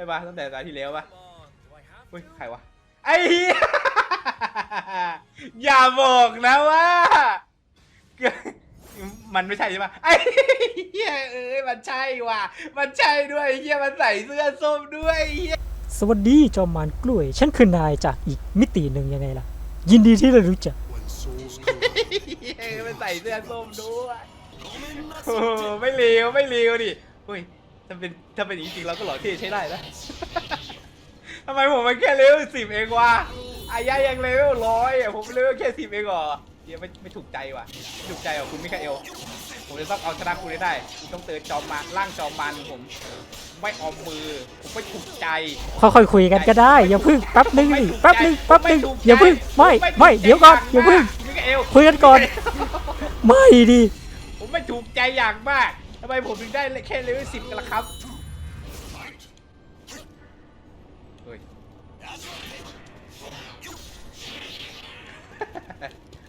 ช่ปะตั้งแต่ตาที่แล้วปะเฮ้ยใครวะไอ้เหี้ยอย่าบอกนะว่ามันไม่ใช่ใช่ปะไอ้เหี้ยเอ้ยมันใช่ว่ะ มันใช่ด้วยไอ้เหี้ยมันใส่เสื้อส้มด้วยไอ้เหี้ยสวัสดีจอมมารกล้วย ฉันคือนายจากอีกมิติหนึ่งยังไงล่ะ ยินดีที่ได้รู้จัก When souls collide, เหี้ยมันใส่เสื้อส้มด้วยโอ้ไม่เลวไม่เลวดิเฮ้ย ถ้าเป็นถ้าเป็นอย่างนี้จริงเราก็หล่อเท่ใช้ได้นะ ทำไมผมมันแค่เลเวลสิบเองวะอายายังเลเวลร้อยอะผมเลเวลแค่สิบเองเหรอเดี๋ยวไม่ไม่ถูกใจว่ะไม่ถูกใจอะคุณมิคาเอลผมจะต้องเอาชนะคุณให้ได้คุณต้องเตือนจอมมารร่างจอมมารผม ไม่ออมมือ ผมไม่ถูกใจ ค่อยๆคุยกันก็ได้ อย่าพึ่งแป๊บนึงไม่ดิถูกแป๊บนึงใจแป๊บนึงไม่ถูกใจอย่าพึ่งไม่ผถูไม่ใจเดี๋ยวก่อนอย่าพึ่งมิคาเอลคุยกันก่อน ไม่ดิ ผมไม่ถูกใจอย่างมากทำ ไมผมถึงได้แค่เลเวลสิบกันล่ะครับ เฮ้ย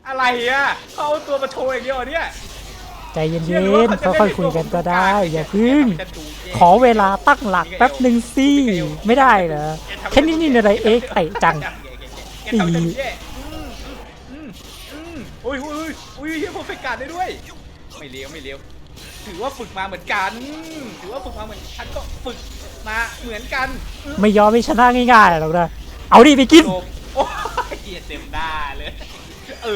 อะไรอะ เขาเอาตัวมาโชว์อย่างเดียวเหรอเนี่ยใจเย็เชื่อหรือว่านๆเขาจะค่อยเล่นๆคุยกันก็ได้ตัวอย่าพึ่ง จะดูแย่ขอเวลาตั้งหลักแป๊บหนึ่งสิไม่ได้เหรอแค่นี้นี่อะไรเอ็กเตะจัง แกทำให้ฉันแย่อืมอืมอืมโอ้ยโอ้ยโอ้ยเฮียผมไปการได้ด้วย ไม่เลี้ยวไม่เลี้ยว ถือว่าฝึกมาเหมือนกัน ถือว่าฝึกมาเหมือนฉันก็ฝึกมาเหมือนกันไม่ยอมให้ชนะง่ายๆหรอกนะเอาดิไปกิน จบโอ้ยเกียเต็มหน้าเลย เอ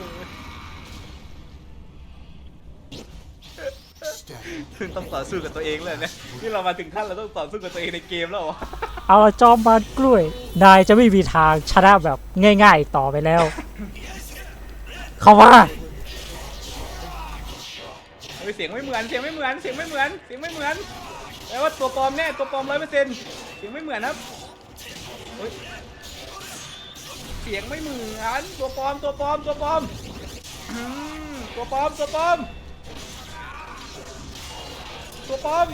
อ stand ต้องต่อสู้กับตัวเองเลยเนี่ยนี่เรามาถึงขั้นเราต้องต่อสู้กับตัวเองในเกมแล้วเหรอเอาละจอมมารกล้วย นายจะไม่มีทางชนะแบบง่ายๆอีกต่อไปแล้ว เข้ามา เฮ้ยเสียงไม่เหมือนเสียงไม่เหมือนเสียงไม่เหมือนเสียงไม่เหมือนแปลว่าตัวปลอมแน่ตัวปลอมร้อยเปอร์เซ็นต์เสียงไม่เหมือนครับเฮ้ยเสียงไม่เหมือนตัวปลอมตัวปลอมตัวปลอมอืมตัวปลอมตัวปลอมตัวปลอม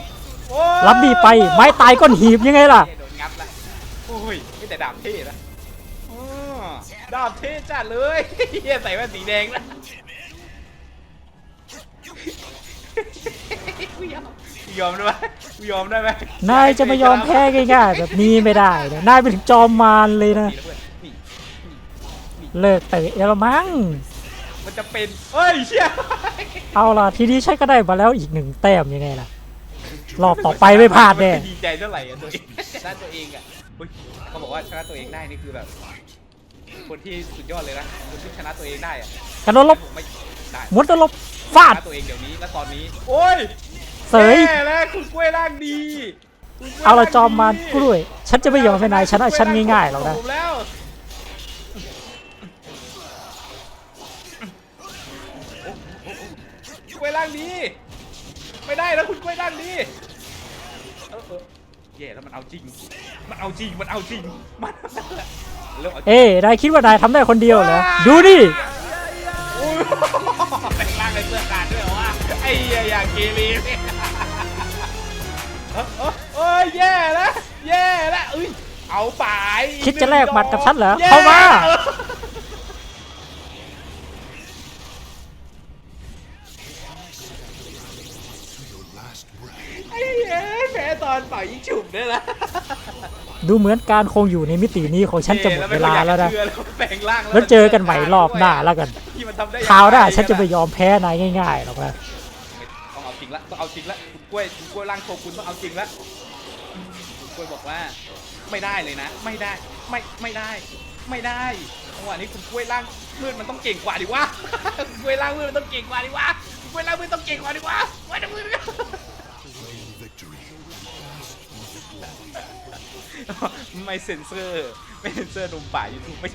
โอ้ยรับดีไปไม้ตายก้อนหีบยังไงล่ะโดนงับละโอ้ยนี่แต่ดาบเท่นะอ๋อดาบเท่จัดเลยเฮียใส่แว่นสีแดงแล้ว ยอมกูยอมได้ไหมกูยอมได้ไหมนายจะไม่ยอมแพ้ง่ายๆแบบนี้ไม่ได้นะนายเป็นถึงจอมมารเลยนะนี่นะเพื่อนนี่นี่เลิกเตะแล้วละมั้ง มันจะเป็นเฮ้ยเชี่ยเอาล่ะทีนี้ฉันก็ได้มาแล้วอีกหนึ่งแต้มยังไงล่ะ รอบต่อไปไม่พลาดแน่ มันดีใจเท่าไหร่อะตัวเองชนะตัวเองอะเฮ้ยเขาบอกว่าชนะตัวเองได้นี่คือแบบ คนที่สุดยอดเลยนะคนที่ชนะตัวเองได้อะกระโดดลบผมไม่ได้หมุนตลบฟาชด นะตัวเองเดี๋ยวนี้และตอนนี้ โอ้ย เสยแย่แล้วคุณกล้วยร่างดีคุณกวยเอาละร่งจอมมารกล้วย ฉันจะไม่ยอมให้นายชนะฉันง่ายๆหรอกนะ ผมแล้วกล้วยร่างดีไม่ได้แล้วคุณกล้วยร่างดีเออเออแย่แล้วมันเอาจริง มันเอาจริงมันเอาจริงมันเริ่มเอาจริง เอ้นายคิดว่านายทำได้คนเดียวเหรอ ดูดิ โอ้ยแต่งร่างในเสื้อการด้วยเหรอวะไอ้เหี้ยอย่างเกเรเนี่ย เออเออเอ้ยแย่แล้วแย่แล้วเอ้ยเอาไปอีคิดจะแลกหมัดกับฉันเหรอแย่เข้ามา your last breath. ไอ้เหี้ยแพ้ตอนเป่ายิงฉุบเนี่ยนะดูเหมือนการคงอยู่ในมิตินี้ของฉันจะหมดเวลาแล้วนะเชื่อแล้วแปลงร่างแล้วเจอกันใหม่รอบหน้าแล้วกัน ที่มันทำได้ยังไงคราวหน้าฉันจะไม่ยอมแพ้นายง่ายๆหรอกนะ ละต้องเอาจริงละคุณกล้วยคุณกล้วยร่างโชกุนต้องเอาจริงละคุณกล้วยบอกว่าไม่ได้เลยนะ ไม่ได้ไม่ไม่ได้ ไม่ได้จังหวะนี้คุณกล้วยร่างมืดมันต้องเก่งกว่าดิวะคุณกล้วยร่างมืดมันต้องเก่งกว่าดิวะคุณกล้วยร่างมืดต้องเก่งกว่าดิวะไม่ต้องมืดไม่เซ็นเซอร์ไม่เซ็นเซอร์นมป่ายูทูบไม่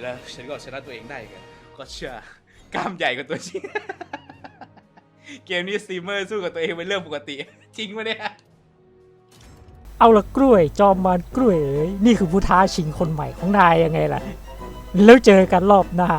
แล้วฉันก็ชนะตัวเองได้กันก็เชื่อกล้ามใหญ่กว่าตัวจริง เกมนี้สตรีมเมอร์สู้กับตัวเองเป็นเรื่องปกติ จริงปะเนี่ยเอาละกล้วยจอมมารกล้วยเอ้ยนี่คือผู้ท้าชิงคนใหม่ของนายยังไงล่ะ แล้วเจอกันรอบหน้า